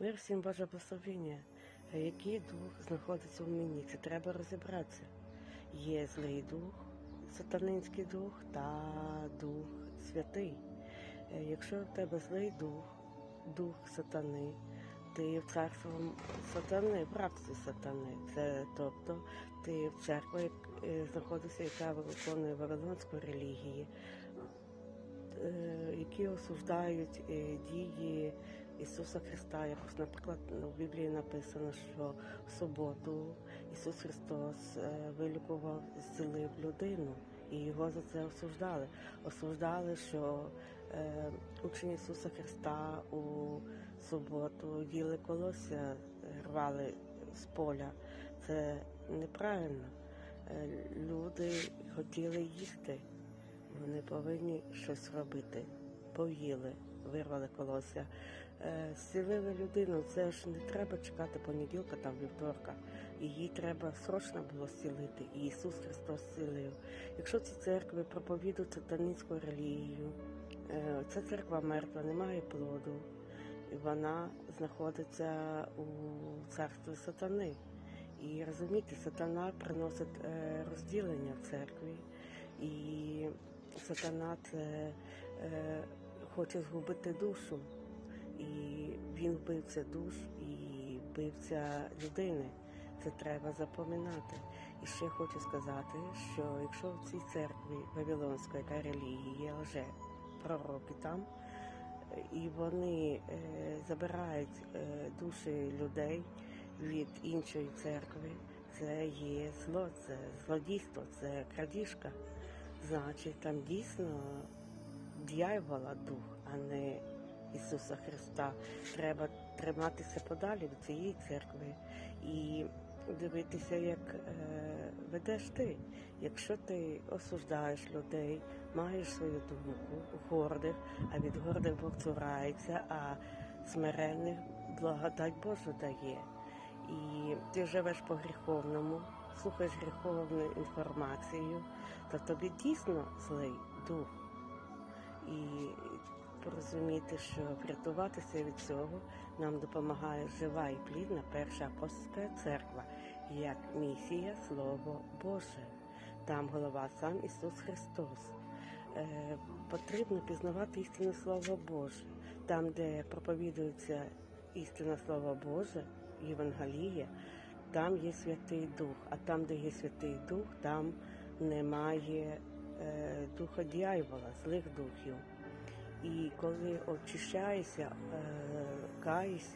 Мир всім Боже благословення. Який дух знаходиться в мені? Це треба розібратися. Є злий дух, сатанинський дух та дух святий. Е, Якщо в тебе злий дух, дух сатани, ти в царством сатани, в рабстві сатани. Це тобто ти в церкві е, знаходишся, яка виконує вавилонську релігію, е, які осуждають дії Ісуса Христа. Якось, наприклад, ну, в Біблії написано, що в суботу Ісус Христос е, вилікував, зцілив людину, і його за це осуждали. Осуждали, що е, учні Ісуса Христа у суботу їли колосся, рвали з поля. Це неправильно. Е, Люди хотіли їсти. Вони повинні щось робити. Поїли, вирвали колося, е, зцілили людину. Це ж не треба чекати понеділка там вівторка. Її треба срочно було зцілити. І Ісус Христос зцілив. Якщо ці церкви проповідують сатанинську релігію, е, ця церква мертва, немає плоду, і вона знаходиться у царстві сатани. І розумієте, сатана приносить е, розділення в церкві, і сатана це е, хоче згубити душу. І він вбивця душ і вбивця людини. Це треба запоминати. І ще хочу сказати, що якщо в цій церкві Вавилонської, яка релігія, є лже пророки там, і вони е, забирають е, душі людей від іншої церкви, це є зло, це злодійство, це крадіжка. Значить, там дійсно дьявола дух, а не Ісуса Христа. Треба триматися подалі від цієї церкви і дивитися, як е, ведеш ти. Якщо ти осуждаєш людей, маєш свою думку, гордих, а від гордих Бог цурається, а смирених благодать Божу дає. І ти живеш по гріховному, слухаєш гріховну інформацію, то тобі дійсно злий дух. І порозуміти, що врятуватися від цього нам допомагає жива і плідна перша апостольська церква, як місія Слово Боже. Там голова сам Ісус Христос. Е, потрібно пізнавати істинне Слово Боже. Там, де проповідується істинне Слово Боже, Євангелія, там є Святий Дух. А там, де є Святий Дух, там немає е, духа дьявола, злих духів. І коли очищаєшся, е, каєшся,